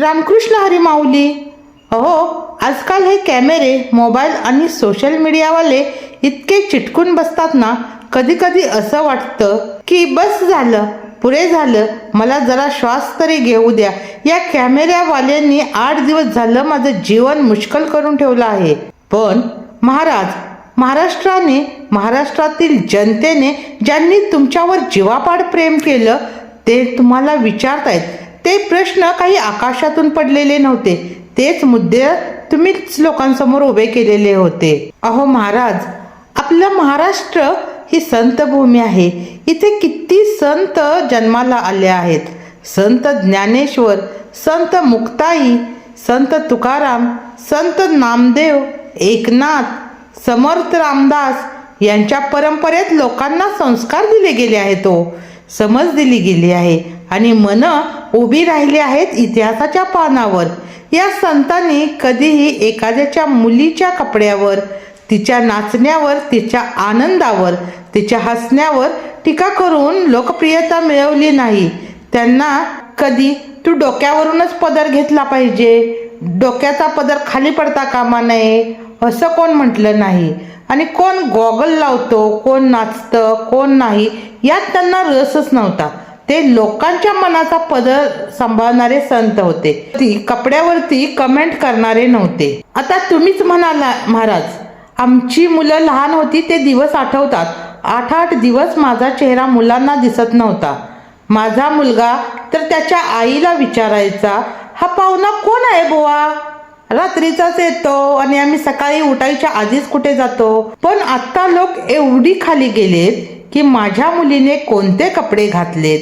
रामकृष्ण हरी माऊली. अहो आजकाल हे कॅमेरे मोबाईल आणि सोशल मीडियावाले इतके चिटकून बसतात ना कधी कधी असं वाटतं की बस झालं पुरे झालं मला जरा श्वास तरी घेऊ द्या. या कॅमेऱ्यावाल्यांनी आठ दिवस झालं माझं जीवन मुश्कल करून ठेवलं आहे. पण महाराज महाराष्ट्राने महाराष्ट्रातील जनतेने ज्यांनी तुमच्यावर जीवापाड प्रेम केलं ते तुम्हाला विचारतायत. ते प्रश्न काही आकाशातून पडलेले नव्हते. तेच मुद्दे तुम्हीच लोकांसमोर उभे केलेले होते. अहो महाराज आपलं महाराष्ट्र ही संत भूमी आहे. इथे किती संत जन्माला आले आहेत. संत ज्ञानेश्वर संत मुक्ताई संत तुकाराम संत नामदेव एकनाथ समर्थ रामदास यांच्या परंपरेत लोकांना संस्कार दिले गेले आहेत तो समज दिली गेली आहे. आणि मन उभी राहिली आहेत इतिहासाच्या पानावर. या संतांनी कधीही एखाद्याच्या मुलीच्या कपड्यावर तिच्या नाचण्यावर तिच्या आनंदावर तिच्या हसण्यावर टीका करून लोकप्रियता मिळवली नाही. त्यांना कधी तू डोक्यावरूनच पदर घेतला पाहिजे? डोक्याचा पदर खाली पडता कामा नये असं कोण म्हटलं नाही? आणि कोण गॉगल लावतो कोण नाचतं कोण नाही यात त्यांना रसच नव्हता. ते लोकांच्या मनाचा पदर सांभाळणारे संत होते. ती कपड्यावरती कमेंट करणारे नव्हते. आता तुम्हीच म्हणाला महाराज आमची मुलं लहान होती ते दिवस आठवतात. आठ आठ दिवस माझा चेहरा मुलांना दिसत नव्हता. माझा मुलगा तर त्याच्या आईला विचारायचा हा पाहुणा कोण आहे बुवा? रात्रीचाच येतो आणि आम्ही सकाळी उठायच्या आधीच कुठे जातो. पण आता लोक एवढी खाली गेलेत की माझ्या मुलीने कोणते कपडे घातलेत?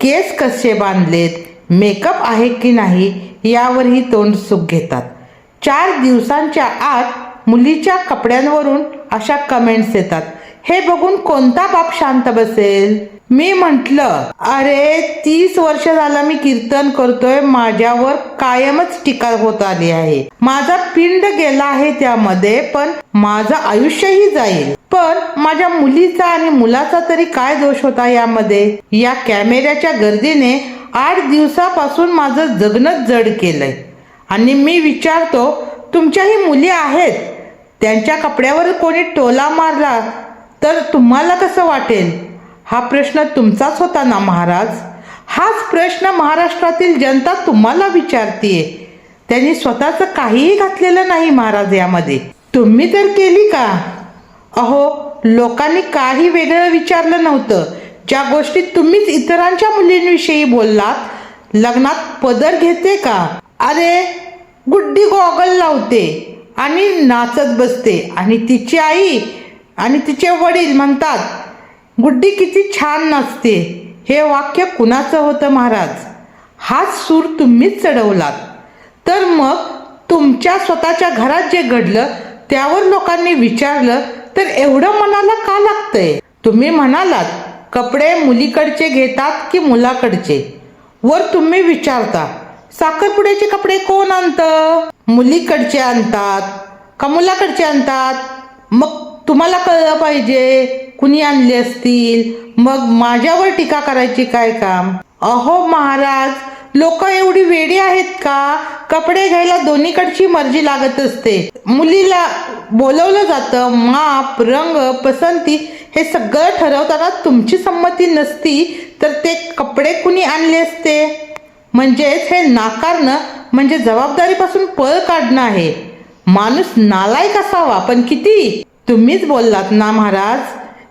केस कसे बांधलेत मेकअप आहे की नाही यावरही तोंड सुख घेतात. चार दिवसांच्या आत मुलीच्या कपड्यांवरून अशा कमेंट्स येतात. हे बघून कोणता बाप शांत बसेल? मी म्हंटल अरे तीस वर्ष झालं मी कीर्तन करतोय माझ्यावर कायमच टीका होत आली आहे. माझा पिंड गेला आहे त्यामध्ये पण माझं आयुष्यही जाईल. पण माझ्या मुलीचा आणि मुलाचा तरी काय दोष होता यामध्ये? या कॅमेऱ्याच्या गर्दीने आठ दिवसापासून माझं जगणंच जड केलंय. आणि मी विचारतो तुमच्याही मुली आहेत? त्यांच्या कपड्यावर कोणी टोला मारला तर तुम्हाला कसं वाटेल? हा प्रश्न तुमचाच होता ना महाराज? हाच प्रश्न महाराष्ट्रातील जनता तुम्हाला विचारतीये. त्यांनी स्वतःचं काहीही घातलेलं नाही महाराज यामध्ये. तुम्ही तर केली का? अहो लोकांनी काही वेगळं विचारलं नव्हतं. ज्या गोष्टी तुम्हीच इतरांच्या मुलींविषयी बोललात लग्नात पदर घेते का? अरे गुड्डी गॉगल लावते आणि नाचत बसते. आणि तिची आई आणि तिचे वडील म्हणतात गुड्डी किती छान नाचते हे वाक्य कुणाचं होतं महाराज? हाच सूर तुम्हीच चढवलात. तर मग तुमच्या स्वतःच्या घरात जे घडलं त्यावर लोकांनी विचारलं तर एवढं मनाला का लागतंय? तुम्ही म्हणालात कपडे मुलीकडचे घेतात की मुलाकडचे? वर तुम्ही विचारता साखरपुड्याचे कपडे कोण आणतं? मुलीकडचे आणतात का मुलाकडचे आणतात? मग तुम्हाला कळलं पाहिजे. कुणी आणले असतील? मग माझ्यावर टीका करायची काय काम? अहो महाराज लोक एवढी वेडी आहेत का? कपडे घ्यायला दोन्हीकडची मर्जी लागत असते. मुलीला बोलवलं जातं माप रंग पसंती हे सगळं ठरवताना तुमची संमती नसती तर ते कपडे कुणी आणले असते? म्हणजेच हे नाकारणं म्हणजे जबाबदारीपासून पळ काढणं आहे. माणूस नालायक असावा पण किती? तुम्हीच बोललात ना महाराज?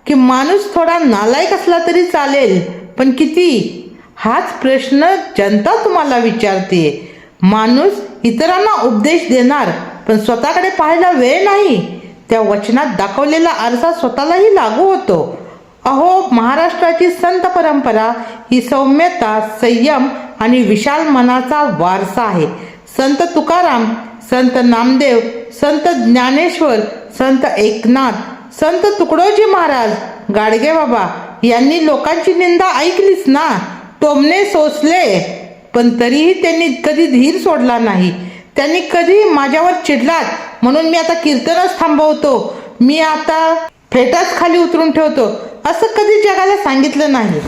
की माणूस थोडा नालायक असला तरी चालेल पण किती? हाच प्रश्न जनता तुम्हाला विचारते. माणूस इतरांना उपदेश देणार पण स्वतःकडे पाहायला वेळ नाही. त्या वचनात दाखवलेला आरसा स्वतःलाही लागू होतो. अहो महाराष्ट्राची संत परंपरा ही सौम्यता संयम आणि विशाल मनाचा वारसा आहे. संत तुकाराम संत नामदेव संत ज्ञानेश्वर संत एकनाथ संत तुकडोजी महाराज गाडगे बाबा यांनी लोकांची निंदा ऐकलीच ना. टोमणे सोसले. पण तरीही त्यांनी कधी धीर सोडला नाही. त्यांनी कधी माझ्यावर चिडलात. म्हणून मी आता कीर्तनच थांबवतो. मी आता फेटाच खाली उतरून ठेवतो. असं कधी जगाला सांगितलं नाही.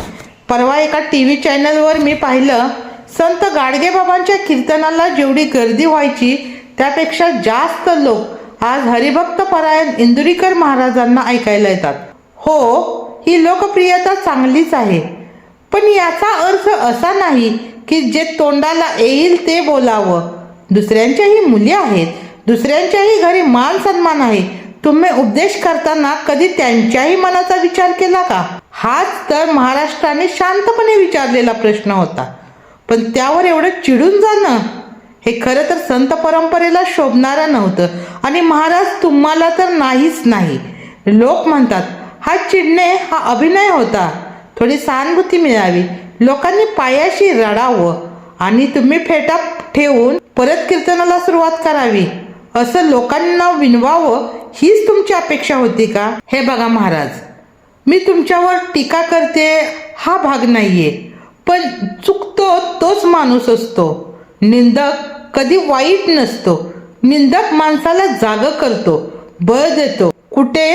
परवा एका टी व्ही चॅनलवर मी पाहिलं संत गाडगेबाबांच्या कीर्तनाला जेवढी गर्दी व्हायची त्यापेक्षा जास्त लोक आज हरिभक्त परायण इंदुरीकर महाराजांना ऐकायला येतात. हो ही लोकप्रियता चांगलीच आहे. पण याचा अर्थ असा नाही की जे तोंडाला येईल ते बोलावं. दुसऱ्यांच्याही मुली आहेत. दुसऱ्यांच्याही घरी मान सन्मान आहे. तुम्ही उपदेश करताना कधी त्यांच्याही मनाचा विचार केला का? हाच तर महाराष्ट्राने शांतपणे विचारलेला प्रश्न होता. पण त्यावर एवढं चिडून जाणं हे खरं तर संत परंपरेला शोभणारं नव्हतं. आणि महाराज तुम्हाला तर नाहीच नाही. लोक म्हणतात हा चिडणे हा अभिनय होता. थोडी सहानुभूती मिळावी. लोकांनी पायाशी रडावं. आणि तुम्ही फेटा ठेवून परत कीर्तनाला सुरुवात करावी. असं लोकांना विनवावं हीच तुमची अपेक्षा होती का? हे बघा महाराज मी तुमच्यावर टीका करते हा भाग नाहीये. पण चुकतो तोच माणूस असतो. निंदक कधी वाईट नसतो. निंदक माणसाला जाग करतो बळ देतो. कुठे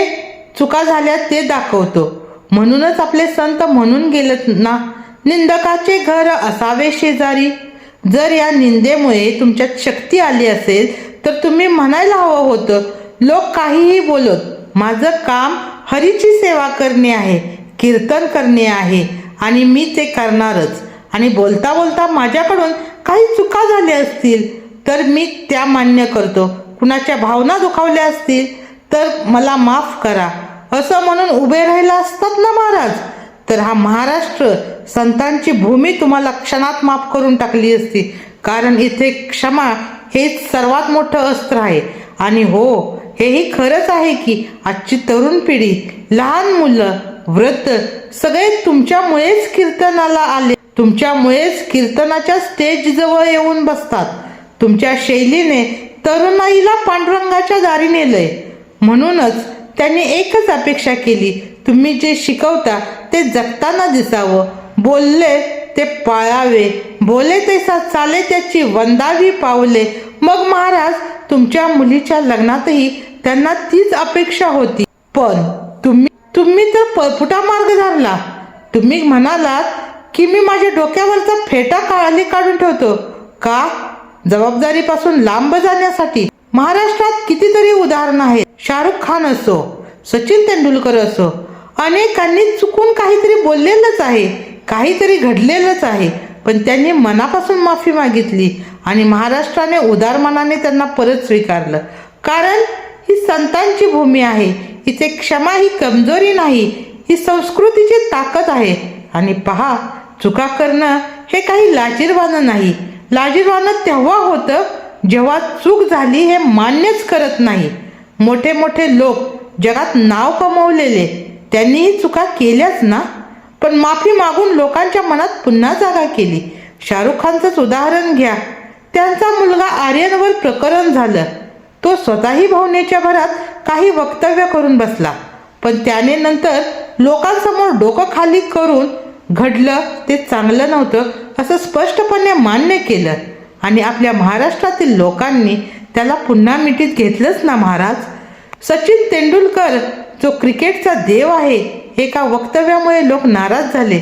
चुका झाल्या ते दाखवतो. म्हणूनच आपले संत म्हणून गेलेत ना. निंदकाचे घर असावे शेजारी. जर या निंदेमुळे तुमच्यात शक्ती आली असेल तर तुम्ही म्हणायला हवं होतं लोक काहीही बोलत माझं काम हरीची सेवा करणे आहे कीर्तन करणे आहे आणि मी ते करणारच. आणि बोलता बोलता माझ्याकडून काही चुका झाल्या असतील तर मी त्या मान्य करतो. कुणाच्या भावना दुखावल्या असतील तर मला माफ करा. असं म्हणून उभे राहिला असतात ना महाराज? तर हा महाराष्ट्र संतांची भूमी तुम्हाला क्षणात माफ करून टाकली असती. कारण इथे क्षमा हेच सर्वात मोठं अस्त्र आहे. आणि हो हेही खरंच आहे की आजची तरुण पिढी लहान मुलं व्रत सगळे तुमच्यामुळेच कीर्तनाला आले तुमच्यामुळेच कीर्तनाच्या स्टेज जवळ येऊन बसतात. तुमच्या शैलीने तरुणाईला पांडुरंगाच्या दारी नेलंय म्हणूनच त्यांनी एकच अपेक्षा केली तुम्ही जे शिकवता ते जगताना दिसावं. बोलले ते पाळावे बोले तैसा चाले त्याची वंदावी पावले. मग महाराज तुमच्या मुलीच्या लग्नातही त्यांना तीच अपेक्षा होती. पण तुम्ही तुम्ही तर परफुटा मार्ग धरला. तुम्ही म्हणालात की मी माझ्या डोक्यावरचा फेटा काळाली काढून ठेवतो. का? जबाबदारीपासून लांब जाण्यासाठी. महाराष्ट्रात कितीतरी उदाहरणं आहेत. शाहरुख खान असो सचिन तेंडुलकर असो अनेकांनी चुकून काहीतरी बोललेलंच आहे काहीतरी घडलेलंच आहे पण त्यांनी मनापासून माफी मागितली आणि महाराष्ट्राने उदार मनाने त्यांना परत स्वीकारलं. कारण ही संतांची भूमी आहे इथे क्षमा ही कमजोरी नाही ही संस्कृतीची ताकद आहे. आणि पहा चुका करणं हे काही लाजीरवानं नाही. लाजीरवानं तेव्हा होतं जेव्हा चूक झाली हे मान्यच करत नाही. मोठे मोठे लोक जगात नाव कमवलेले त्यांनीही चुका केल्याच ना? पण माफी मागून लोकांच्या मनात पुन्हा जागा केली. शाहरुख खानचंच उदाहरण घ्या. त्यांचा मुलगा आर्यनवर प्रकरण झालं. तो स्वतःही भावनेच्या भरात काही वक्तव्य करून बसला. पण त्याने नंतर लोकांसमोर डोकं खाली करून घडलं ते चांगलं नव्हतं असं स्पष्टपणे मान्य केलं. आणि आपल्या महाराष्ट्रातील लोकांनी त्याला पुन्हा मिठीत घेतलंच ना महाराज? सचिन तेंडुलकर जो क्रिकेटचा देव आहे एका वक्तव्यामुळे लोक नाराज झाले.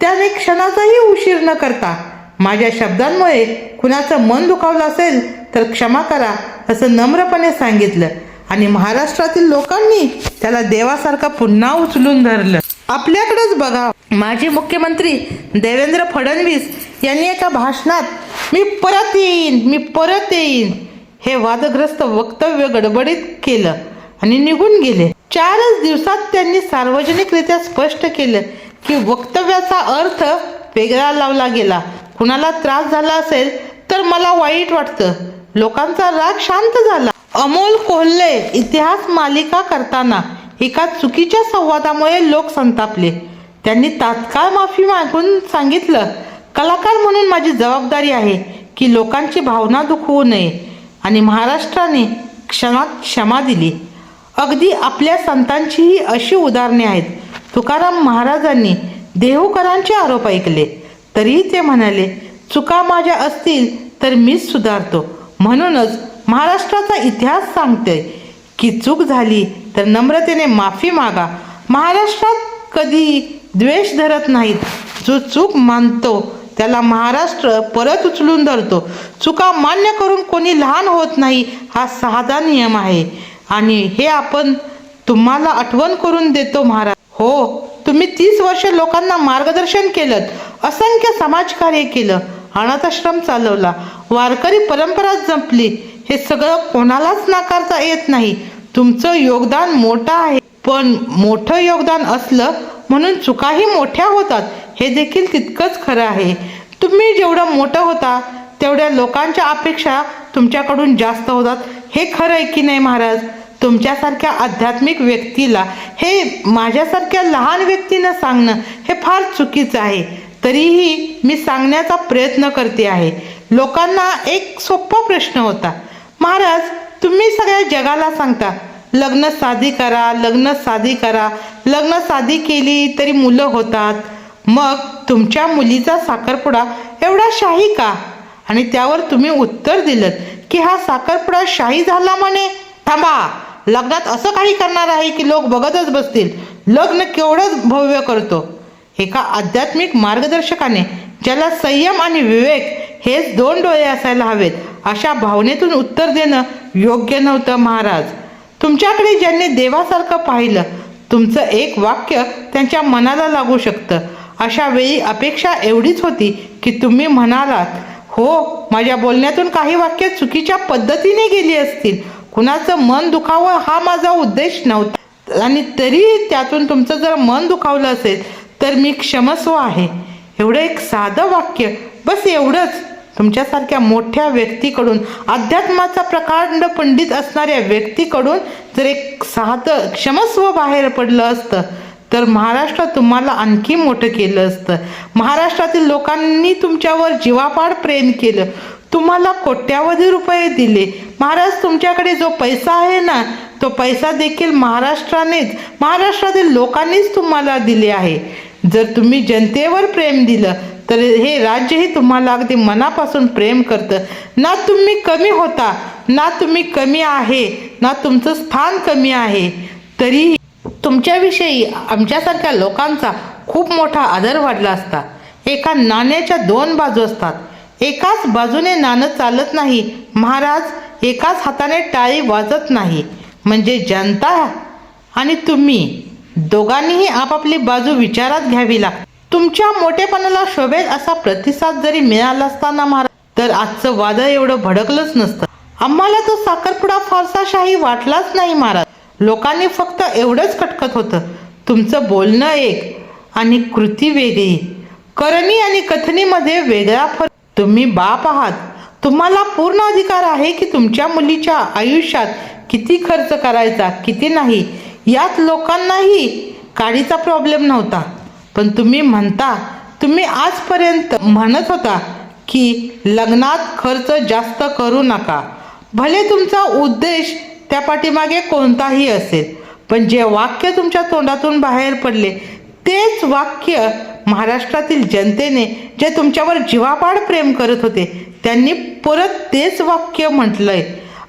त्याने क्षणाचाही उशीर न करता माझ्या शब्दांमुळे कुणाचं मन दुखावलं असेल तर क्षमा करा असं नम्रपणे सांगितलं. आणि महाराष्ट्रातील लोकांनी त्याला देवासारखं पुन्हा उचलून धरलं. आपल्याकडेच बघा. माजी मुख्यमंत्री देवेंद्र फडणवीस यांनी एका भाषणात मी परत येईन मी परत येईन हे वादग्रस्त वक्तव्य गडबडीत केलं आणि निघून गेले. चारच दिवसात त्यांनी सार्वजनिकरित्या स्पष्ट केलं की वक्तव्याचा अर्थ वेगळा लावला गेला. कुणाला त्रास झाला असेल तर मला वाईट वाटतं. लोकांचा राग शांत झाला. अमोल कोल्हे इतिहास मालिका करताना एका चुकीच्या संवादामुळे लोक संतापले. त्यांनी तात्काळ माफी मागून सांगितलं कलाकार म्हणून माझी जबाबदारी आहे की लोकांची भावना दुखवू नये आणि महाराष्ट्राने क्षणात क्षमा दिली. अगदी आपल्या संतांचीही अशी उदाहरणे आहेत. तुकाराम महाराजांनी देहूकरांचे आरोप ऐकले. तरीही ते म्हणाले चुका माझ्या असतील तर मीच सुधारतो. म्हणूनच महाराष्ट्राचा इतिहास सांगते की चूक झाली तर नम्रतेने माफी मागा. महाराष्ट्रात कधी द्वेष धरत नाहीत. जो चूक मानतो त्याला महाराष्ट्र परत उचलून धरतो. चुका मान्य करून कोणी लहान होत नाही हा साधा नियम आहे. आणि हे आपण तुम्हाला आठवण करून देतो महाराज. हो तुम्ही तीस वर्ष लोकांना मार्गदर्शन केलं असंख्य समाजकार्य केलं अनाथाश्रम चालवला वारकरी परंपरा जपली हे सगळं कोणालाच नाकारता येत नाही. तुमचं योगदान मोठं आहे. पण मोठं योगदान असलं म्हणून चुकाही मोठ्या होतात. हे देखील तितकंच खरं आहे. तुम्ही जेवढं मोठं होता तेवढ्या लोकांच्या अपेक्षा तुमच्याकडून जास्त होतात. हे खरं आहे की नाही महाराज? तुमच्यासारख्या आध्यात्मिक व्यक्तीला हे माझ्यासारख्या लहान व्यक्तीनं सांगणं हे फार चुकीचं आहे. तरीही मी सांगण्याचा प्रयत्न करते आहे. लोकांना एक सोपा प्रश्न होता. महाराज तुम्ही सगळ्या जगाला सांगता लग्न साधी करा लग्न साधी करा. लग्न साधी केली तरी मुलं होतात. मग तुमच्या मुलीचा साखरपुडा एवढा शाही का? आणि त्यावर तुम्ही उत्तर दिलं की हा साखरपुडा शाही झाला म्हणे. थांबा लग्नात असं काही करणार आहे की लोक बघतच बसतील? लग्न केवढंच भव्य करतो. एका आध्यात्मिक मार्गदर्शकाने ज्याला संयम आणि विवेक हेच दोन डोळे असायला हवेत अशा भावनेतून उत्तर देणं योग्य नव्हतं महाराज. तुमच्याकडे ज्यांनी देवासारखं पाहिलं तुमचं एक वाक्य त्यांच्या मनाला लागू शकतं. अशा वेळी अपेक्षा एवढीच होती की तुम्ही म्हणालात हो माझ्या बोलण्यातून काही वाक्य चुकीच्या पद्धतीने गेली असतील. कुणाचं मन दुखावं हा माझा उद्देश नव्हता. आणि तरीही त्यातून तुमचं जर मन दुखावलं असेल तर मी क्षमस्व आहे. एवढं एक साधं वाक्य बस एवढंच. तुमच्यासारख्या मोठ्या व्यक्तीकडून अध्यात्माचा प्रकांड पंडित असणाऱ्या व्यक्तीकडून जर एक साधं क्षमस्व बाहेर पडलं असतं तर महाराष्ट्र तुम्हाला आणखी मोठं केलं असतं. महाराष्ट्रातील लोकांनी तुमच्यावर जीवापाड प्रेम केलं. तुम्हाला कोट्यावधी रुपये दिले. महाराज तुमच्याकडे जो पैसा आहे ना तो पैसा देखील महाराष्ट्रानेच महाराष्ट्रातील लोकांनीच तुम्हाला दिले आहे. जर तुम्ही जनतेवर प्रेम दिलं तर हे राज्यही तुम्हाला अगदी मनापासून प्रेम करतं. ना तुम्ही कमी होता ना तुम्ही कमी आहे ना तुमचं स्थान कमी आहे तरी तुमच्याविषयी आमच्यासारख्या लोकांचा खूप मोठा आदर वाढला असता. एका नाण्याच्या दोन बाजू असतात. एकाच बाजूने नाणं चालत नाही. महाराज एकाच हाताने टाळी वाजत नाही. म्हणजे जनता आणि तुम्ही. दोघांनीही आपापली बाजू विचारात घ्यावी लागते. तुमच्या मोठेपणाला शोभेल असा प्रतिसाद जरी मिळाला असताना महाराज तर आजचं वादळ एवढं भडकलंच नसतं. आम्हाला तो साखरपुडा फारसा शाही वाटलाच नाही महाराज. लोकांनी फक्त एवढंच खटकत होतं. तुमचं बोलणं एक आणि कृती वेगळी. करणी आणि कथनीमध्ये वेगळा फरक. तुम्ही बाप आहात. तुम्हाला पूर्ण अधिकार आहे की तुमच्या मुलीच्या आयुष्यात किती खर्च करायचा किती नाही. यात लोकांनाही काडीचा प्रॉब्लेम नव्हता. पण तुम्ही म्हणता तुम्ही आजपर्यंत म्हणत होता की लग्नात खर्च जास्त करू नका. भले तुमचा उद्देश त्या पाठीमागे कोणताही असेल पण जे वाक्य तुमच्या तोंडातून बाहेर पडले तेच वाक्य महाराष्ट्रातील जनतेने जे तुमच्यावर जीवापाड प्रेम करत होते त्यांनी परत तेच वाक्य म्हटलंय.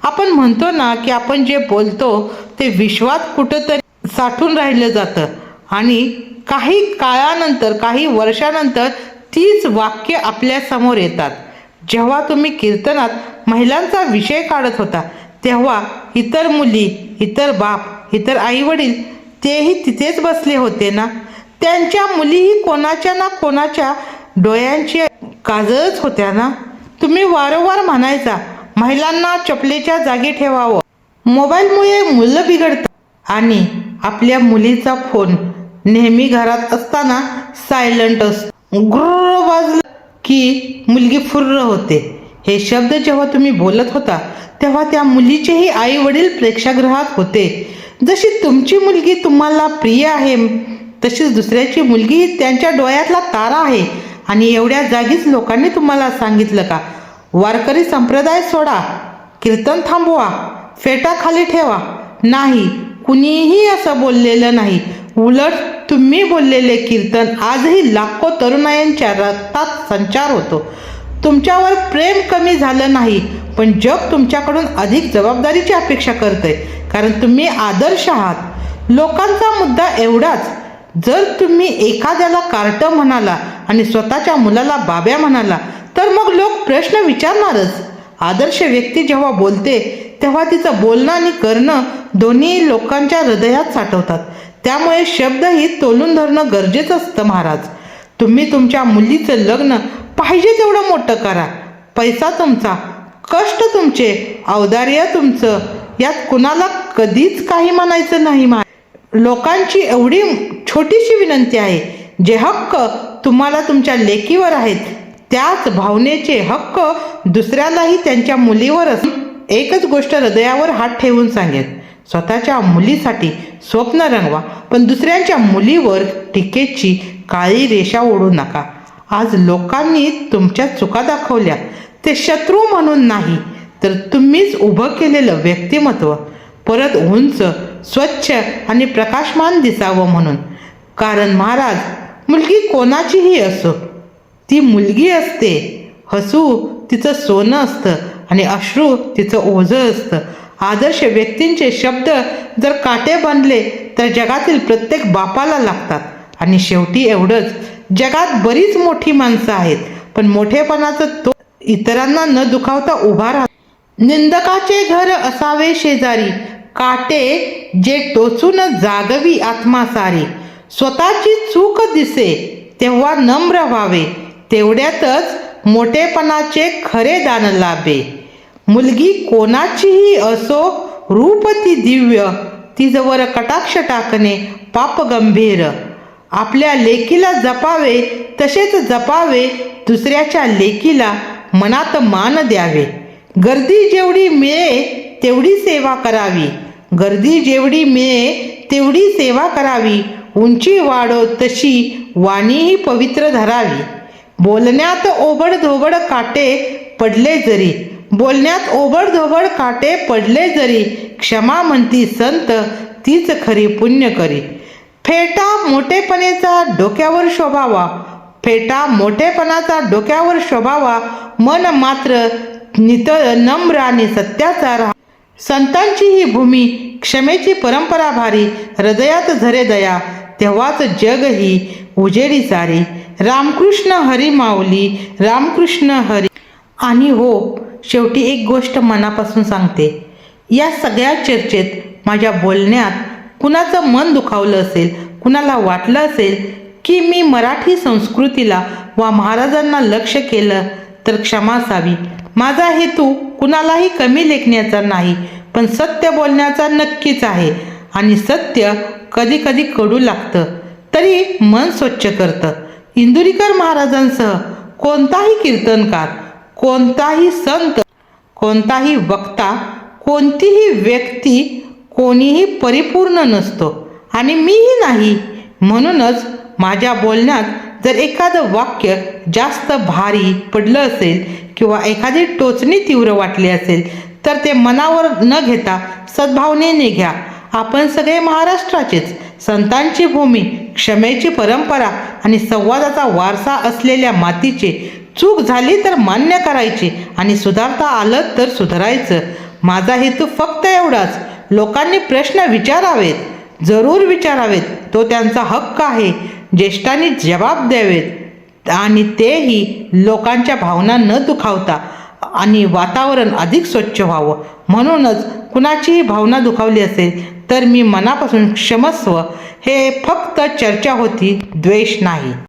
आपण म्हणतो ना की आपण जे बोलतो ते विश्वात कुठंतरी साठून राहिलं जातं. आणि काही काळानंतर काही वर्षानंतर तीच वाक्य आपल्यासमोर येतात. जेव्हा तुम्ही कीर्तनात महिलांचा विषय काढत होता तेव्हा इतर मुली इतर बाप इतर आईवडील तेही तिथेच बसले होते ना? त्यांच्या मुलीही कोणाच्या ना कोणाच्या डोळ्यांची काजळच होत्या ना? तुम्ही वारंवार म्हणायचा महिलांना चपलेच्या जागी ठेवावं. मोबाईलमुळे मुलं बिघडतात आणि आपल्या मुलीचा फोन नेहमी घरात असताना सायलंट असतो गुर्र वाजलं की मुलगी फुर्र होते. हे शब्द जेव्हा तुम्ही बोलत होता तेव्हा त्या मुलीचेही आई वडील प्रेक्षागृहात होते. जशी तुमची मुलगी तुम्हाला प्रिय आहे तशीच दुसऱ्याची मुलगी त्यांच्या डोळ्यातला तारा आहे. आणि एवढ्या जागीच लोकांनी तुम्हाला सांगितलं का? वारकरी संप्रदाय सोडा कीर्तन थांबवा फेटा खाली ठेवा. नाही कुणीही असं बोललेलं नाही. उलट तुम्ही बोललेले कीर्तन आजही लाखो तरुणायांच्या रक्तात संचार होतो. तुमच्यावर प्रेम कमी झालं नाही पण जग तुमच्याकडून अधिक जबाबदारीची अपेक्षा करते कारण तुम्ही आदर्श आहात. लोकांचा मुद्दा एवढाच. जर तुम्ही एखाद्याला कार्ट म्हणाला आणि स्वतःच्या मुलाला बाब्या म्हणाला तर मग लोक प्रश्न विचारणारच. आदर्श व्यक्ती जेव्हा बोलते तेव्हा तिचं बोलणं आणि करणं दोन्ही लोकांच्या हृदयात साठवतात. त्यामुळे शब्दही तोलून धरणं गरजेचं असतं महाराज. तुम्ही तुमच्या मुलीचं लग्न पाहिजे तेवढं मोठं करा. पैसा तुमचा कष्ट तुमचे औदार्य तुमचं यात कुणाला कधीच काही म्हणायचं नाही मा लोकांची एवढी छोटीशी विनंती आहे जे हक्क तुम्हाला तुमच्या लेकीवर आहेत. त्याच भावनेचे हक्क दुसऱ्यालाही त्यांच्या मुलीवर असून एकच गोष्ट हृदयावर हात ठेवून सांगेल स्वतःच्या मुलीसाठी स्वप्न रंगवा पण दुसऱ्यांच्या मुलीवर टीकेची काळी रेषा ओढू नका. आज लोकांनी तुमच्या चुका दाखवल्या. ते शत्रू म्हणून नाही तर तुम्हीच उभं केलेलं व्यक्तिमत्व. परत उंच स्वच्छ आणि प्रकाशमान दिसावं म्हणून. कारण महाराज मुलगी कोणाचीही असो ती मुलगी असते. हसू तिचं सोनं असतं आणि अश्रू तिचं ओझं असतं. आदर्श व्यक्तींचे शब्द जर काटे बनले तर जगातील प्रत्येक बापाला लागतात. आणि शेवटी एवढंच. जगात बरीच मोठी माणसं आहेत पण मोठेपणाचं तो इतरांना न दुखावता उभा राहत निंदकाचे घर असावे शेजारी काटे जे टोचून जागवी आत्मा सारी. स्वतःची चूक दिसे तेव्हा नम्र व्हावे. तेवढ्यातच मोठेपणाचे खरे दान लाभे. मुलगी कोणाचीही असो रूप ती दिव्य तिजवर कटाक्ष टाकणे पाप गंभीर. आपल्या लेकीला जपावे तसेच जपावे दुसऱ्याच्या लेकीला मनात मान द्यावे. गर्दी जेवढी मिळे तेवढी सेवा करावी. गर्दी जेवढी मिळे तेवढी सेवा करावी. उंची वाढो तशी वाणीही पवित्र धरावी. बोलण्यात ओबड धोबड काटे पडले जरी बोलण्यात ओबडधोबड काटे पडले जरी क्षमा म्हणती संत तीच खरी पुण्य करी. फेटा मोठेपणेचा डोक्यावर शोभावा फेटा मोठेपणाचा डोक्यावर शोभावा मन मात्र नितळ नम्र आणि सत्याचा राहा. संतांची ही भूमी क्षमेची परंपरा भारी हृदयात झरे दया तेव्हाच जग ही उजेडी सारी. रामकृष्ण हरी माऊली रामकृष्ण हरी. आणि हो शेवटी एक गोष्ट मनापासून सांगते. या सगळ्या चर्चेत माझ्या बोलण्यात कुणाचं मन दुखावलं असेल कुणाला वाटलं असेल की मी मराठी संस्कृतीला वा महाराजांना लक्ष केलं तर क्षमा असावी. माझा हेतू कुणालाही कमी लेखण्याचा नाही पण सत्य बोलण्याचा नक्कीच आहे. आणि सत्य कधी कधी कडू लागतं. तरी मन स्वच्छ करतं. इंदुरीकर महाराजांसह कोणताही कीर्तनकार कोणताही संत कोणताही वक्ता कोणतीही व्यक्ती कोणीही परिपूर्ण नसतो. आणि मीही नाही. म्हणूनच माझ्या बोलण्यात जर एखादं वाक्य जास्त भारी पडलं असेल किंवा एखादी टोचणी तीव्र वाटली असेल तर ते मनावर न घेता सद्भावनेने घ्या. आपण सगळे महाराष्ट्राचेच. संतांची भूमी क्षमेची परंपरा आणि संवादाचा वारसा असलेल्या मातीचे चूक झाली तर मान्य करायची आणि सुधारता आलं तर सुधारायचं. माझा हेतू फक्त एवढाच. लोकांनी प्रश्न विचारावेत. जरूर विचारावेत. तो त्यांचा हक्क आहे. ज्येष्ठांनी जबाब द्यावेत. आणि तेही लोकांच्या भावना न दुखावता आणि वातावरण अधिक स्वच्छ व्हावं. म्हणूनच कुणाचीही भावना दुखावली असेल तर मी मनापासून क्षमस्व हे फक्त चर्चा होती द्वेष नाही.